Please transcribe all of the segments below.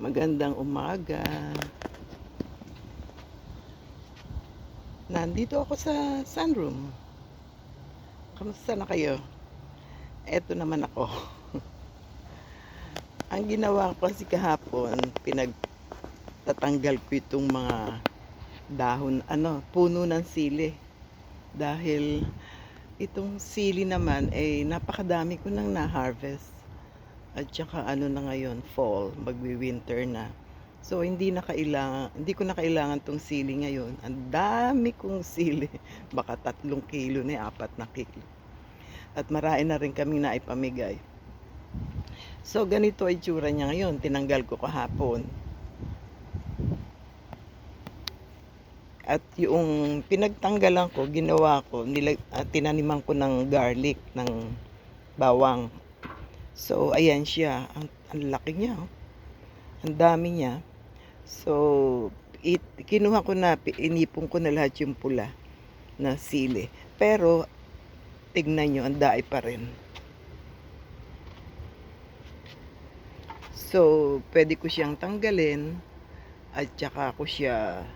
Magandang umaga. Nandito ako sa sunroom. Kamusta na kayo? Eto naman ako. Ang ginawa ko kasi kahapon, pinagtatanggal ko itong mga dahon, ano, puno ng sili. Dahil itong sili naman, eh, napakadami ko nang na-harvest. At saka ano na ngayon, fall, magwi-winter na. So hindi na kailangan, hindi ko na kailangan tong sili ngayon. Ang dami kong sili. Baka tatlong kilo na, apat na kilo. At marami na rin kami na ipamigay. So ganito ay tsura niya ngayon. Tinanggal ko kahapon. At yung pinagtanggalan ko, ginawa ko, nilag, ah, tinaniman ko ng garlic, ng bawang. So, ayan siya. Ang, ang laki niya. oh. Ang dami niya. So, it, kinuha ko na, inipon ko na lahat yung pula na sili. Pero, tignan nyo, ang daay pa rin. So, pwede ko siyang tanggalin at saka ko siya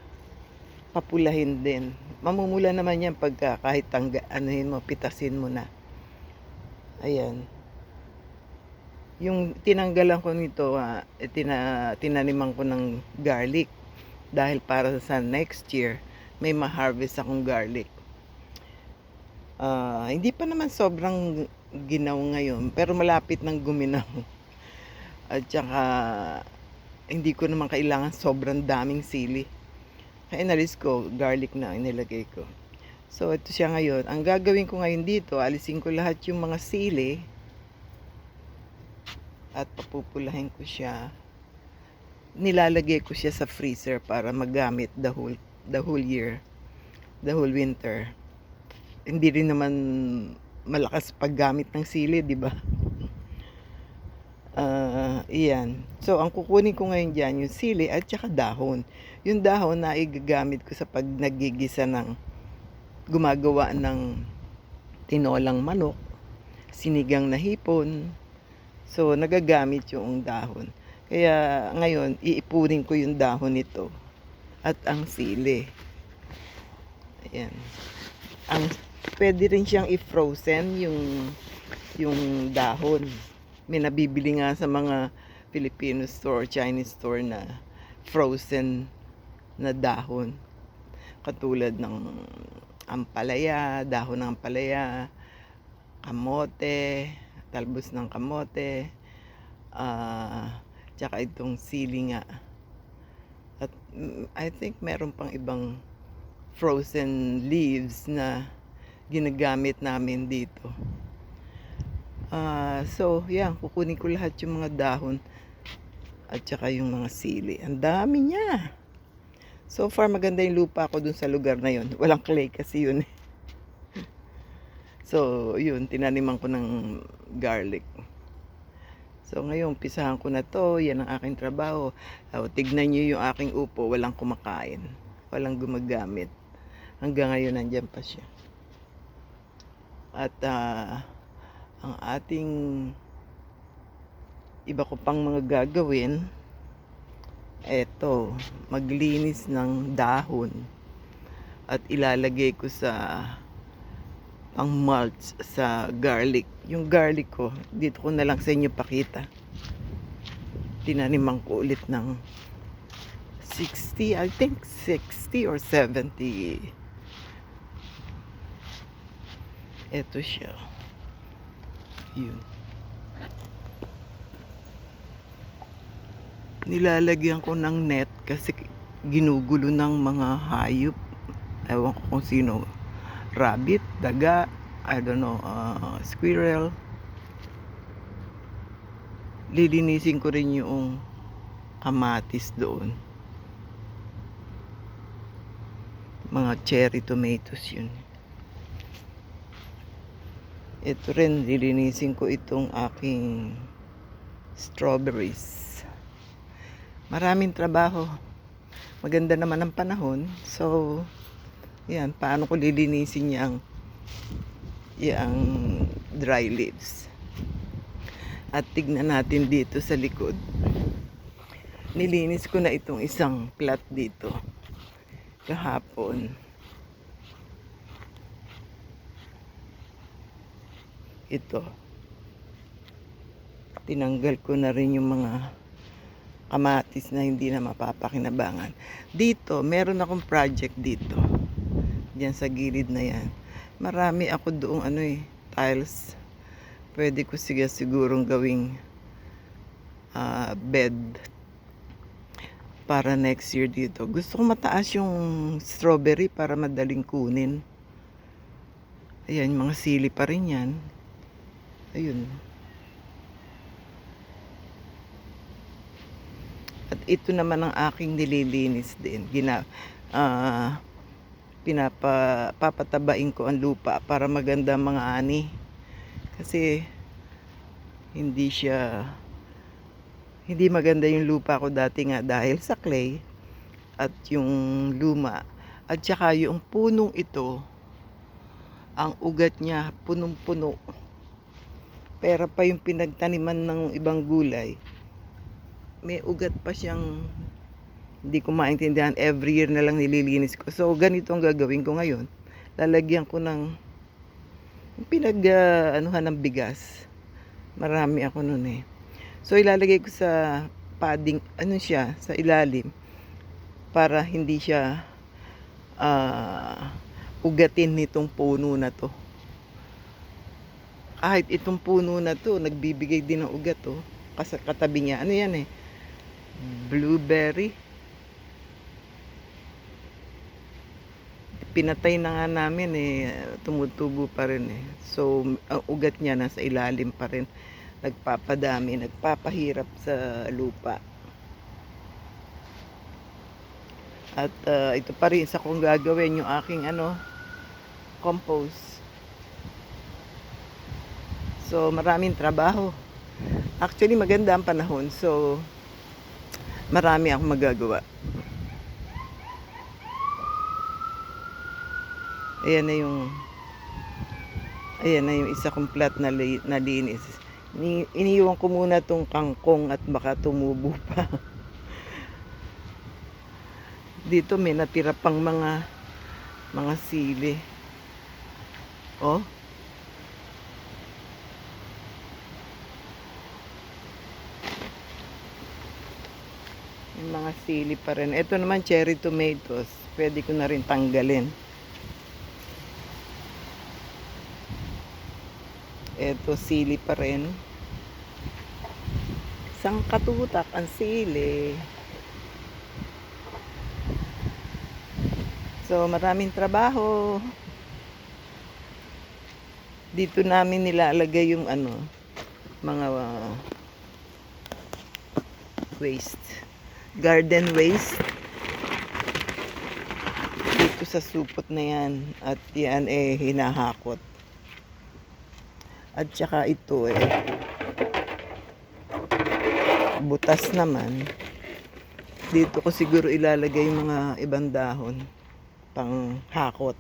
papulahin din. Mamumula naman yan pagka kahit tangga, anuhin mo, pitasin mo na. Ayan yung tinanggalan ko nito, eh, tina, tinaniman ko ng garlic dahil para sa next year may ma-harvest akong garlic. Ah, hindi pa naman sobrang ginaw ngayon pero malapit nang guminaw. At saka hindi ko naman kailangan sobrang daming sili. Kaya inalis ko, garlic na inilagay ko. So ito siya ngayon. Ang gagawin ko ngayon dito, alisin ko lahat yung mga sili at papupulahin ko siya. Nilalagay ko siya sa freezer para magamit the whole the whole year, the whole winter. Hindi rin naman malakas paggamit ng sili, di ba? Ah, iyan. So, ang kukunin ko ngayon dyan, yung sili at saka dahon. Yung dahon na igagamit ko sa pag nagigisa ng gumagawa ng tinolang manok, sinigang na hipon, So, nagagamit yung dahon. Kaya ngayon, iipunin ko yung dahon nito at ang sili. Ayan. Ang, pwede rin siyang i-frozen yung, yung dahon. May nabibili nga sa mga Filipino store, Chinese store na frozen na dahon. Katulad ng ampalaya, dahon ng ampalaya, kamote, talbos ng kamote, ah, tsaka itong sili nga. At mm, I think meron pang ibang frozen leaves na ginagamit namin dito. Ah, so, yan, kukunin ko lahat yung mga dahon at saka yung mga sili. Ang dami niya. So far, maganda yung lupa ko dun sa lugar na yun. Walang clay kasi yun. So, yun, tinaniman ko ng garlic. So, ngayon, pisahan ko na to. Yan ang aking trabaho. O, tignan nyo yung aking upo. Walang kumakain. Walang gumagamit. Hanggang ngayon, nandyan pa siya. At, ah, ang ating iba ko pang mga gagawin, eto, maglinis ng dahon at ilalagay ko sa ang mulch sa garlic. Yung garlic ko, dito ko na lang sa inyo pakita. Tinaniman ko ulit ng 60, I think 60 or 70. Ito siya. Yun. Nilalagyan ko ng net kasi ginugulo ng mga hayop. Ewan ko kung sino rabbit, daga, I don't know, uh, squirrel. Lilinisin ko rin yung kamatis doon. Mga cherry tomatoes yun. Ito rin, lilinisin ko itong aking strawberries. Maraming trabaho. Maganda naman ang panahon. So, yan, paano ko lilinisin yung yung dry leaves. At tignan natin dito sa likod. nilinis ko na itong isang plat dito kahapon. Ito. Tinanggal ko na rin yung mga kamatis na hindi na mapapakinabangan. Dito, meron akong project dito. Diyan sa gilid na yan. Marami ako doong ano eh, tiles. Pwede ko siga sigurong gawing ah, bed para next year dito. Gusto ko mataas yung strawberry para madaling kunin. Ayan, mga sili pa rin yan. Ayun. At ito naman ang aking nililinis din. Gina, ah, pinapa, papatabain ko ang lupa para maganda mga ani. Kasi hindi siya hindi maganda yung lupa ko dati nga dahil sa clay at yung luma. At saka yung punong ito ang ugat niya punong-puno. Pera pa yung pinagtaniman ng ibang gulay. May ugat pa siyang hindi ko maintindihan. Every year na lang nililinis ko. So ganito ang gagawin ko ngayon. Lalagyan ko ng pinag ah, anuhan ng bigas. Marami ako nun eh. So ilalagay ko sa padding, ano siya, sa ilalim. Para hindi siya ah, ugatin nitong puno na to. Kahit itong puno na to, nagbibigay din ng ugat to. Kasi katabi niya, ano yan eh, blueberry. Pinatay na nga namin eh, tumutubo pa rin eh. So, ang ugat niya nasa ilalim pa rin nagpapadami, nagpapahirap sa lupa. At ah, ito pa rin sa kong gagawin yung aking ano, compost. So maraming trabaho. Actually maganda ang panahon. So marami akong magagawa. Ayan na yung Ayan na yung isa kong plat na, li- na linis. Ni, iniiwan ko muna tong kangkong at baka tumubo pa. Dito may natira pang mga mga sili. Oh. May mga sili pa rin. Ito naman cherry tomatoes. Pwede ko na rin tanggalin. Ito sili pa rin. Isang katutak ang sili. So maraming trabaho. Dito namin nilalagay yung ano, mga uh, waste. Garden waste. Dito sa supot na yan. At yan eh hinahakot. At saka ito eh. Butas naman. Dito ko siguro ilalagay mga ibang dahon. Pang hakot.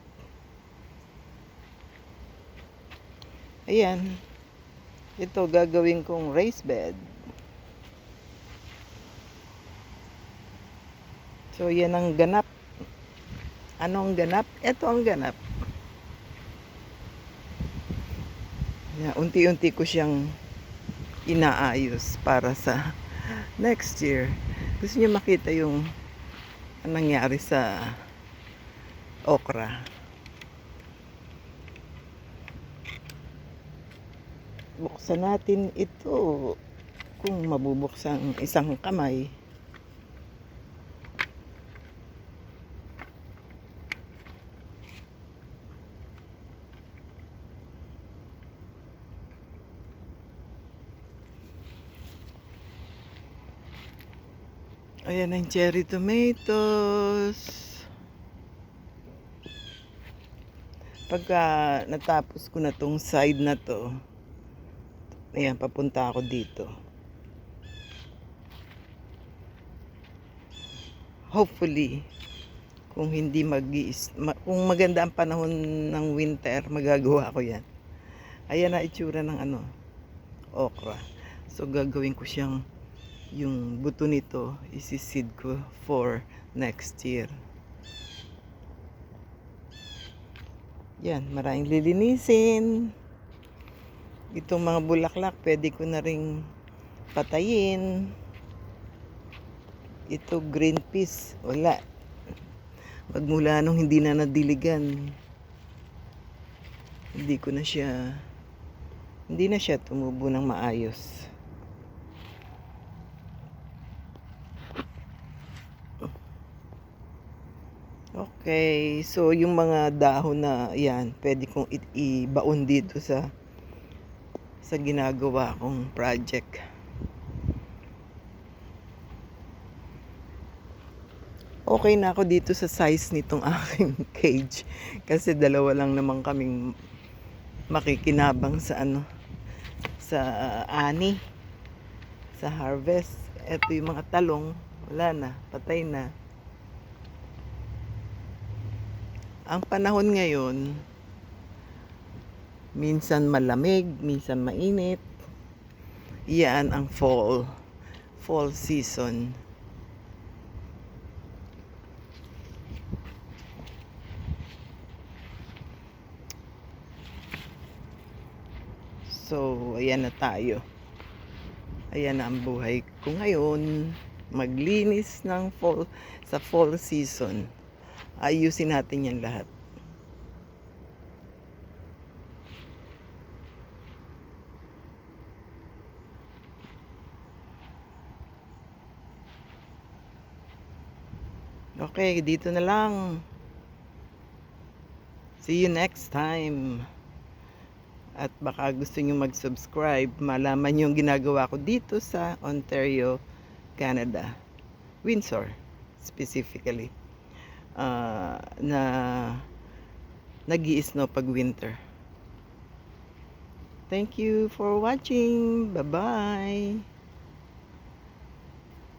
Ayan. Ito gagawin kong raised bed. So yan ang ganap. Anong ganap? Ito ang ganap. Unti-unti ko siyang inaayos para sa next year. Gusto niyo makita yung nangyari sa okra. Buksan natin ito kung mabubuksan isang kamay. Ayan ang cherry tomatoes. Pagka natapos ko na tong side na to, ayan, papunta ako dito. Hopefully, kung hindi mag ma- kung maganda ang panahon ng winter, magagawa ko yan. Ayan na itsura ng ano, okra. So, gagawin ko siyang yung buto nito isisid ko for next year. Yan, maraming lilinisin. Itong mga bulaklak, pwede ko na ring patayin. Ito, green peas, wala. Magmula nung hindi na nadiligan, hindi ko na siya, hindi na siya tumubo ng maayos. Okay, so yung mga dahon na yan, pwede kong ibaon dito sa sa ginagawa kong project. Okay na ako dito sa size nitong aking cage kasi dalawa lang naman kaming makikinabang sa ano sa ani sa harvest. Ito yung mga talong, wala na, patay na. Ang panahon ngayon, minsan malamig, minsan mainit. Yan ang fall. Fall season. So, ayan na tayo. Ayan na ang buhay ko ngayon. Maglinis ng fall, sa fall season. Ayusin natin yan lahat. Okay, dito na lang. See you next time. At baka gusto nyo mag-subscribe, malaman yung ginagawa ko dito sa Ontario, Canada. Windsor, specifically. Ah, na nag snow pag winter. Thank you for watching. Bye-bye.